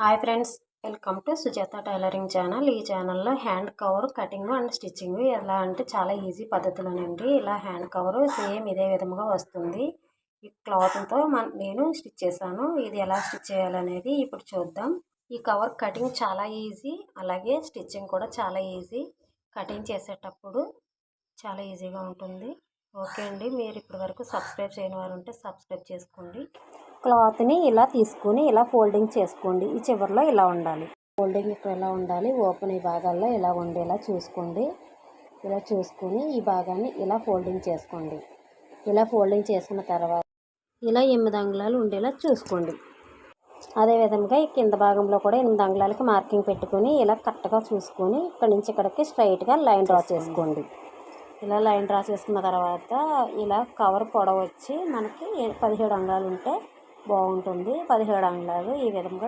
Hi friends welcome to Sujatha tailoring channel. ఈ ఛానల్లో hand cover cutting and stitching ఎలా అంటే చాలా ఈజీ పద్ధతిలోనండి. ఇలా హ్యాండ్ కవర్ సేమ్ ఇదే విధముగా వస్తుంది. ఈ క్లాత్తో మన నేను స్టిచ్ చేశాను. ఇది ఎలా స్టిచ్ చేయాలనేది ఇప్పుడు చూద్దాం. ఈ కవర్ కటింగ్ చాలా ఈజీ అలాగే స్టిచ్చింగ్ కూడా చాలా ఈజీ. కటింగ్ చేసేటప్పుడు చాలా ఈజీగా ఉంటుంది. ఓకే అండి మీరు ఇప్పటివరకు సబ్స్క్రైబ్ చేయని వారు ఉంటే సబ్స్క్రైబ్ చేసుకోండి. క్లాత్ని ఇలా తీసుకొని ఇలా ఫోల్డింగ్ చేసుకోండి. ఈ చివరిలో ఇలా ఉండాలి. ఫోల్డింగ్ ఇక్కడ ఇలా ఉండాలి? ఓపెన్ ఈ భాగాల్లో ఇలా ఉండేలా చూసుకోండి. ఇలా చూసుకొని ఈ భాగాన్ని ఇలా ఫోల్డింగ్ చేసుకోండి. ఇలా ఫోల్డింగ్ చేసుకున్న తర్వాత ఇలా ఎనిమిది అంగుళాలు ఉండేలా చూసుకోండి. అదేవిధంగా ఈ కింద భాగంలో కూడా ఎనిమిది అంగుళాలకి మార్కింగ్ పెట్టుకొని ఇలా కరెక్ట్గా చూసుకొని ఇక్కడ నుంచి ఇక్కడికి స్ట్రైట్గా లైన్ డ్రా చేసుకోండి. ఇలా లైన్ డ్రా చేసుకున్న తర్వాత ఇలా కవర్ పొడవచ్చి మనకి పదిహేడు అంగుళాలు ఉంటే బాగుంటుంది. పదిహేడు అంగుళాలు ఈ విధంగా